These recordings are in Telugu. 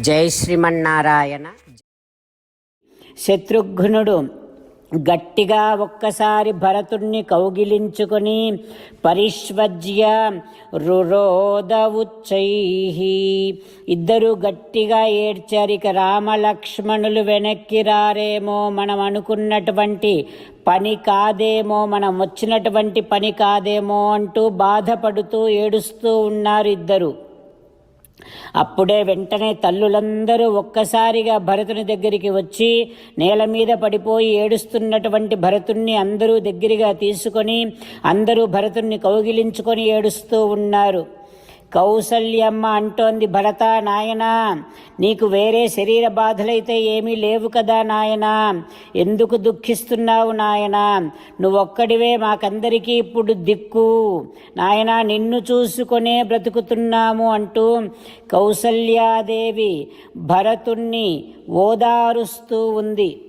జై శ్రీమన్నారాయణ. శత్రుఘ్నుడు గట్టిగా ఒక్కసారి భరతుణ్ణి కౌగిలించుకొని పరిష్వజ్య రురోద ఉచ్చై ఇద్దరు గట్టిగా ఏడ్చారు ఇక రామలక్ష్మణులు వెనక్కి రారేమో మనం అనుకున్నటువంటి పని కాదేమో మనం వచ్చినటువంటి పని కాదేమో అంటూ బాధపడుతూ ఏడుస్తూ ఉన్నారు ఇద్దరు. అప్పుడే వెంటనే తల్లులందరూ ఒక్కసారిగా భరతుని దగ్గరికి వచ్చి నేల మీద పడిపోయి ఏడుస్తున్నటువంటి భరతుణ్ణి అందరూ దగ్గరగా తీసుకొని అందరూ భరతుణ్ణి కౌగిలించుకొని ఏడుస్తూ ఉన్నారు. కౌసల్యమ్మ అంటోంది భరత నాయనా నీకు వేరే శరీర బాధలైతే ఏమీ లేవు కదా నాయనా. ఎందుకు దుఃఖిస్తున్నావు నాయనా? నువ్వొక్కడివే మాకందరికీ ఇప్పుడు దిక్కు. నాయనా నిన్ను చూసుకొనే బ్రతుకుతున్నాము అంటూ కౌసల్యాదేవి భరతుణ్ణి ఓదారుస్తూ ఉంది.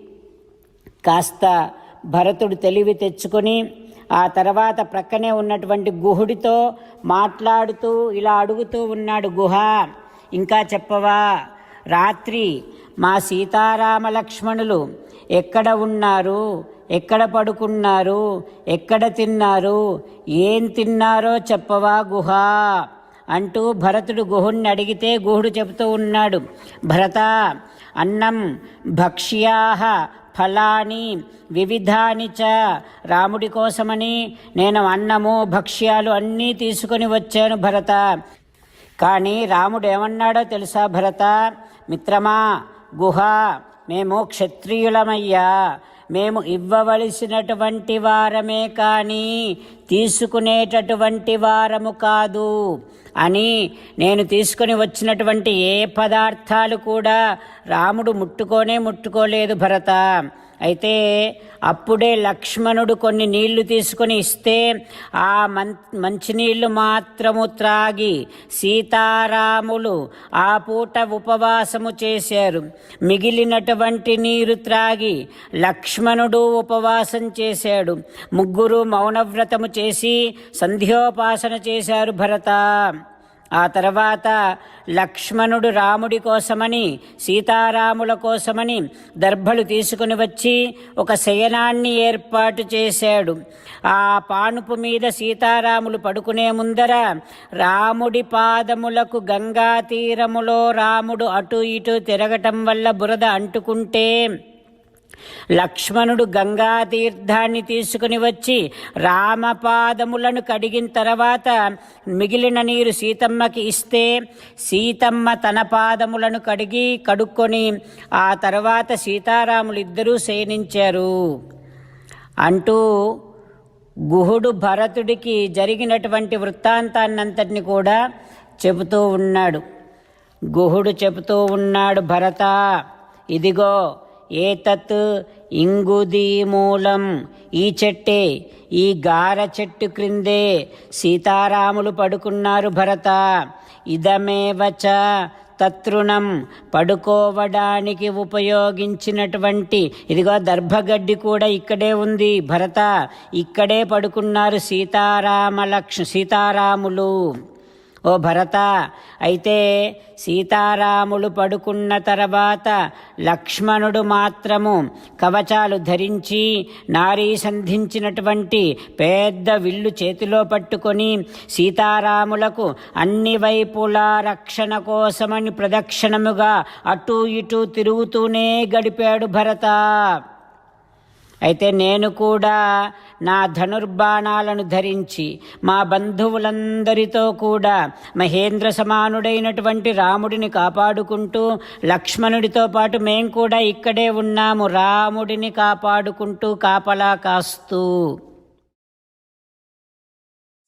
కాస్త భరతుడు తెలివి తెచ్చుకొని ఆ తర్వాత ప్రక్కనే ఉన్నటువంటి గుహుడితో మాట్లాడుతూ ఇలా అడుగుతూ ఉన్నాడు గుహ. ఇంకా చెప్పవా? రాత్రి మా సీతారామ లక్ష్మణులు ఎక్కడ ఉన్నారు? ఎక్కడ పడుకున్నారు? ఎక్కడ తిన్నారు? ఏం తిన్నారో చెప్పవా గుహ? అంటూ భరతుడు గుహుణ్ణి అడిగితే గుహుడు చెబుతూ ఉన్నాడు. భరత అన్నం భక్ష్యాహ ఫలాని వివిధాని చ రాముడి కోసమని నేను అన్నము భక్ష్యాలు అన్నీ తీసుకొని వచ్చాను భరత. కానీ రాముడు ఏమన్నాడో తెలుసా భరత? మిత్రమా గుహ మేము క్షత్రియులమయ్యా. మేము ఇవ్వవలసినటువంటి వారమే కానీ తీసుకునేటటువంటి వారము కాదు అని నేను తీసుకొని వచ్చినటువంటి ఏ పదార్థాలు కూడా రాముడు ముట్టుకోనే ముట్టుకోలేదు భరత. అయితే అప్పుడే లక్ష్మణుడు కొన్ని నీళ్ళు తీసుకొని ఇస్తే ఆ మం మంచినీళ్ళు మాత్రము త్రాగి సీతారాములు ఆ పూట ఉపవాసము చేశారు. మిగిలినటువంటి నీరు త్రాగి లక్ష్మణుడు ఉపవాసం చేశాడు. ముగ్గురు మౌనవ్రతము చేసి సంధ్యోపాసన చేశారు భరత. ఆ తర్వాత లక్ష్మణుడు రాముడి కోసమని సీతారాముల కోసమని దర్భలు తీసుకుని వచ్చి ఒక శయనాన్ని ఏర్పాటు చేశాడు. ఆ పానుపు మీద సీతారాములు పడుకునే ముందర రాముడి పాదములకు గంగా తీరములో రాముడు అటు ఇటు తిరగటం వల్ల బురద అంటుకుంటే లక్ష్మణుడు గంగా తీర్థాన్ని తీసుకుని వచ్చి రామపాదములను కడిగిన తర్వాత మిగిలిన నీరు సీతమ్మకి ఇస్తే సీతమ్మ తన పాదములను కడిగి కడుక్కొని ఆ తర్వాత సీతారాములు ఇద్దరూ శయనించారు అంటూ గుహుడు భరతుడికి జరిగినటువంటి వృత్తాంతాన్నంతటిని కూడా చెబుతూ ఉన్నాడు. గుహుడు చెబుతూ ఉన్నాడు భరత ఇదిగో ఏతత్ ఇంగుది మూలం. ఈ చెట్టే ఈ గార చెట్టు క్రిందే సీతారాములు పడుకున్నారు భరత. ఇదమేవచ తతృణం పడుకోవడానికి ఉపయోగించినటువంటి ఇదిగో దర్భగడ్డి కూడా ఇక్కడే ఉంది భరత. ఇక్కడే పడుకున్నారు సీతారామ లక్ష సీతారాములు. ఓ భరత అయితే సీతారాములు పడుకున్న తర్వాత లక్ష్మణుడు మాత్రము కవచాలు ధరించి నారీ సంధించినటువంటి పెద్ద విల్లు చేతిలో పట్టుకొని సీతారాములకు అన్ని వైపులా రక్షణ కోసమని ప్రదక్షిణముగా అటూ ఇటూ తిరుగుతూనే గడిపాడు భరత. అయితే నేను కూడా నా ధనుర్బాణాలను ధరించి మా బంధువులందరితో కూడా మహేంద్ర సమానుడైనటువంటి రాముడిని కాపాడుకుంటూ లక్ష్మణుడితో పాటు మేం కూడా ఇక్కడే ఉన్నాము రాముడిని కాపాడుకుంటూ కాపలా కాస్తూ.